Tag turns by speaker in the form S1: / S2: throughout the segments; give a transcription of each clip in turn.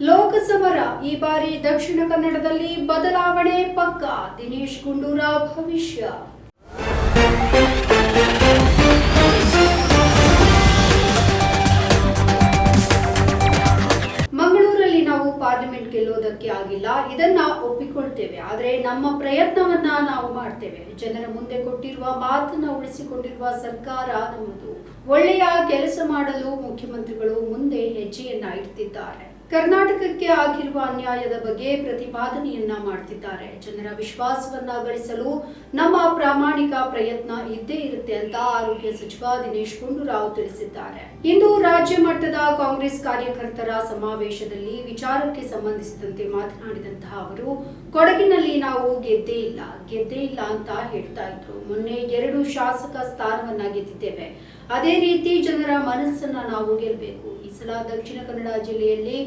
S1: ಲೋಕಸಮರ ಈ ಬಾರಿ ದಕ್ಷಿಣ ಕನ್ನಡದಲ್ಲಿ ಬದಲಾವಣೆ ಪಕ್ಕ, ದಿನೇಶ್ ಗುಂಡೂರಾವ್ ಭವಿಷ್ಯ. ಮಂಗಳೂರಲ್ಲಿ ನಾವು ಪಾರ್ಲಿಮೆಂಟ್ ಗೆಲ್ಲೋದಕ್ಕೆ ಆಗಿಲ್ಲ, ಇದನ್ನ ಒಪ್ಪಿಕೊಳ್ತೇವೆ. ಆದ್ರೆ ನಮ್ಮ ಪ್ರಯತ್ನವನ್ನ ನಾವು ಮಾಡ್ತೇವೆ. ಜನರ ಮುಂದೆ ಕೊಟ್ಟಿರುವ ಮಾತನ್ನ ಉಳಿಸಿಕೊಂಡಿರುವ ಸರ್ಕಾರ ನಮ್ಮದು. ಒಳ್ಳೆಯ ಕೆಲಸ ಮಾಡಲು ಮುಖ್ಯಮಂತ್ರಿಗಳು ಮುಂದೆ ಹೆಜ್ಜೆಯನ್ನ ಇಡ್ತಿದ್ದಾರೆ. ಕರ್ನಾಟಕಕ್ಕೆ ಆಗಿರುವ ಅನ್ಯಾಯದ ಬಗ್ಗೆ ಪ್ರತಿಪಾದನೆಯನ್ನ ಮಾಡ್ತಿದ್ದಾರೆ. ಜನರ ವಿಶ್ವಾಸವನ್ನ ಗಳಿಸಲು ನಮ್ಮ ಪ್ರಾಮಾಣಿಕ ಪ್ರಯತ್ನ ಇದ್ದೇ ಇರುತ್ತೆ ಅಂತ ಆರೋಗ್ಯ ಸಚಿವ ದಿನೇಶ್ ಗುಂಡೂರಾವ್ ತಿಳಿಸಿದ್ದಾರೆ. ಇಂದು ರಾಜ್ಯ ಮಟ್ಟದ ಕಾಂಗ್ರೆಸ್ ಕಾರ್ಯಕರ್ತರ ಸಮಾವೇಶದಲ್ಲಿ ವಿಚಾರಕ್ಕೆ ಸಂಬಂಧಿಸಿದಂತೆ ಮಾತನಾಡಿದಂತಹ ಅವರು, ಕೊಡಗಿನಲ್ಲಿ ನಾವು ಗೆದ್ದೇ ಇಲ್ಲ ಗೆದ್ದೇ ಇಲ್ಲ ಅಂತ ಹೇಳ್ತಾ ಇದ್ರು. ಮೊನ್ನೆ ಎರಡು ಶಾಸಕ ಸ್ಥಾನವನ್ನ ಗೆದ್ದಿದ್ದೇವೆ. ಅದೇ ರೀತಿ ಜನರ ಮನಸ್ಸನ್ನ ನಾವು ಗೆಲ್ಲಬೇಕು ಈ ಸಲ ದಕ್ಷಿಣ ಕನ್ನಡ ಜಿಲ್ಲೆಯಲ್ಲಿ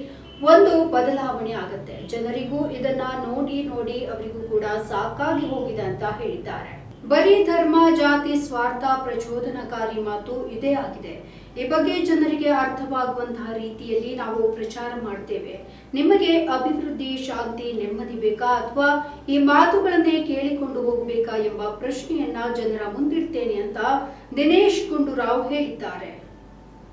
S1: ಒಂದು ಬದಲಾವಣೆ ಆಗುತ್ತೆ. ಜನರಿಗೂ ಇದನ್ನ ನೋಡಿ ನೋಡಿ ಅವರಿಗೂ ಕೂಡ ಸಾಕಾಗಿ ಹೋಗಿದೆ ಅಂತ ಹೇಳಿದ್ದಾರೆ. ಬರೀ ಧರ್ಮ, ಜಾತಿ, ಸ್ವಾರ್ಥ, ಪ್ರಚೋದನಕಾರಿ ಮಾತು ಇದೇ ಆಗಿದೆ. ಈ ಬಗ್ಗೆ ಜನರಿಗೆ ಅರ್ಥವಾಗುವಂತಹ ರೀತಿಯಲ್ಲಿ ನಾವು ಪ್ರಚಾರ ಮಾಡ್ತೇವೆ. ನಿಮಗೆ ಅಭಿವೃದ್ಧಿ, ಶಾಂತಿ, ನೆಮ್ಮದಿ ಬೇಕಾ ಅಥವಾ ಈ ಮಾತುಗಳನ್ನೇ ಕೇಳಿಕೊಂಡು ಹೋಗಬೇಕಾ ಎಂಬ ಪ್ರಶ್ನೆಯನ್ನ ಜನರ ಮುಂದಿಡ್ತೇನೆ ಅಂತ ದಿನೇಶ್ ಗುಂಡೂರಾವ್ ಹೇಳಿದ್ದಾರೆ.